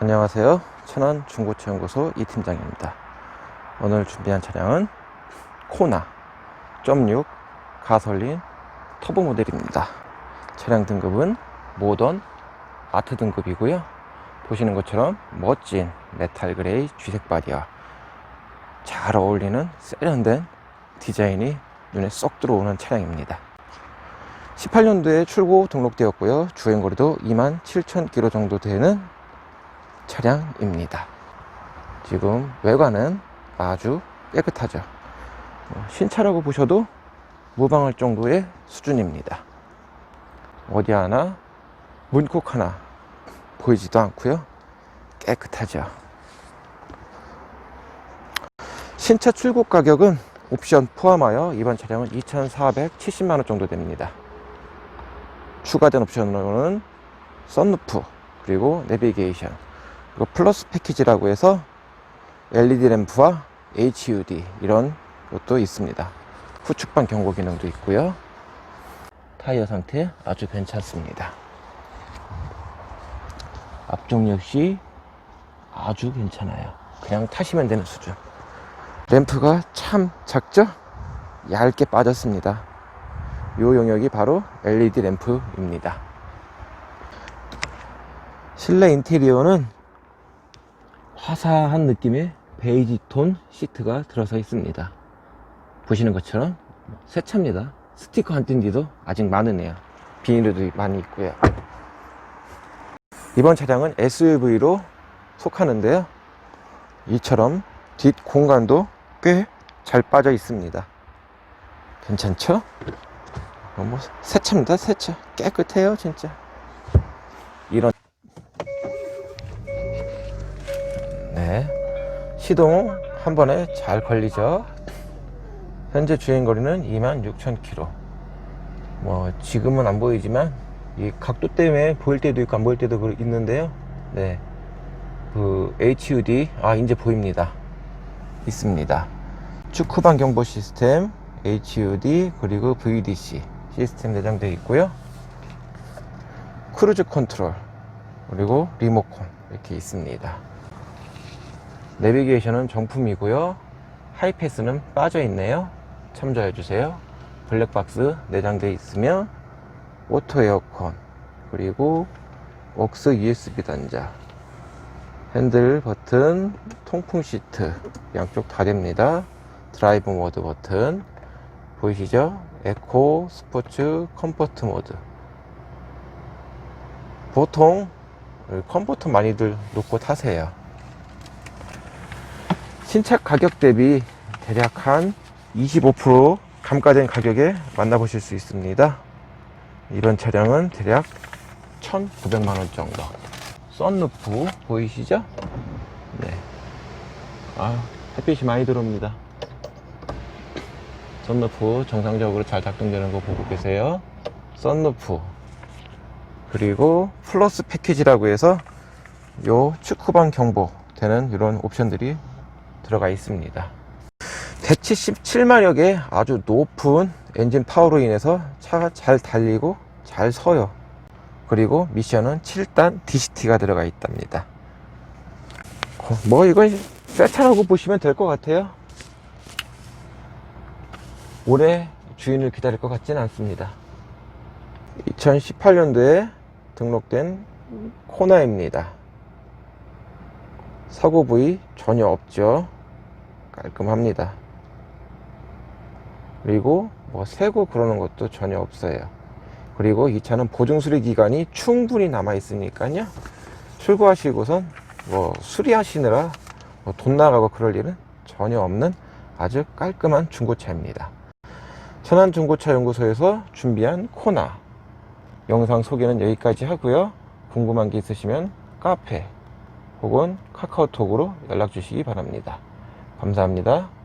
안녕하세요. 천안 중고차 연구소 이 팀장입니다. 오늘 준비한 차량은 코나 .6 가솔린 터보 모델입니다. 차량 등급은 모던 아트 등급이고요. 보시는 것처럼 멋진 메탈 그레이 쥐색 바디와 잘 어울리는 세련된 디자인이 눈에 쏙 들어오는 차량입니다. 18년도에 출고 등록되었고요. 주행거리도 27,000km 정도 되는 차량입니다. 지금 외관은 아주 깨끗하죠. 어, 신차라고 보셔도 무방할 정도의 수준입니다. 어디 하나 문콕 하나 보이지도 않고요. 깨끗하죠. 신차 출고 가격은 옵션 포함하여 이번 차량은 2,470만원 정도 됩니다. 추가된 옵션으로는 썬루프 그리고 내비게이션 그리고 플러스 패키지라고 해서 LED 램프와 HUD 이런 것도 있습니다. 후측방 경고 기능도 있고요. 타이어 상태 아주 괜찮습니다. 앞쪽 역시 아주 괜찮아요. 그냥 타시면 되는 수준. 램프가 참 작죠? 얇게 빠졌습니다. 이 영역이 바로 LED 램프입니다. 실내 인테리어는 화사한 느낌의 베이지 톤 시트가 들어서 있습니다. 보시는 것처럼 새 차입니다. 스티커 안 뜬 뒤도 아직 많으네요. 비닐도 많이 있고요. 이번 차량은 SUV로 속하는데요. 이처럼 뒷 공간도 꽤 잘 빠져 있습니다. 괜찮죠? 뭐새 차입니다. 새 차. 깨끗해요, 진짜. 네. 시동 한 번에 잘 걸리죠. 현재 주행 거리는 26,000km. 뭐 지금은 안 보이지만 이 각도 때문에 보일 때도 있고 안 보일 때도 그- 있는데요. 네. 그 HUD 아 이제 보입니다. 있습니다. 축 후방 경보 시스템 HUD 그리고 VDC 시스템 내장되어 있고요. 크루즈 컨트롤 그리고 리모컨 이렇게 있습니다. 내비게이션은 정품이고요. 하이패스는 빠져 있네요. 참조해 주세요. 블랙박스 내장되어 있으며 오토 에어컨 그리고 옥스 USB 단자 핸들 버튼 통풍 시트 양쪽 다 됩니다. 드라이브 모드 버튼 보이시죠? 에코 스포츠 컴포트 모드 보통 컴포트 많이들 놓고 타세요. 신차 가격 대비 대략 한 25% 감가된 가격에 만나보실 수 있습니다. 이번 차량은 대략 1,900만원 정도. 썬루프 보이시죠? 네. 아, 햇빛이 많이 들어옵니다. 썬루프 정상적으로 잘 작동되는 거 보고 계세요. 썬루프. 그리고 플러스 패키지라고 해서 요 축후방 경보 되는 이런 옵션들이 들어가 있습니다. 177마력의 아주 높은 엔진 파워로 인해서 차가 잘 달리고 잘 서요. 그리고 미션은 7단 DCT가 들어가 있답니다. 어, 뭐 이건 새 차라고 보시면 될 것 같아요. 오래 주인을 기다릴 것 같지는 않습니다. 2018년도에 등록된 코나입니다. 사고 부위 전혀 없죠. 깔끔합니다. 그리고 뭐 새고 그러는 것도 전혀 없어요. 그리고 이 차는 보증 수리 기간이 충분히 남아 있으니까요. 출고하시고선 뭐 수리하시느라 뭐 돈 나가고 그럴 일은 전혀 없는 아주 깔끔한 중고차입니다. 천안 중고차 연구소에서 준비한 코나 영상 소개는 여기까지 하고요. 궁금한 게 있으시면 카페 혹은 카카오톡으로 연락 주시기 바랍니다. 감사합니다.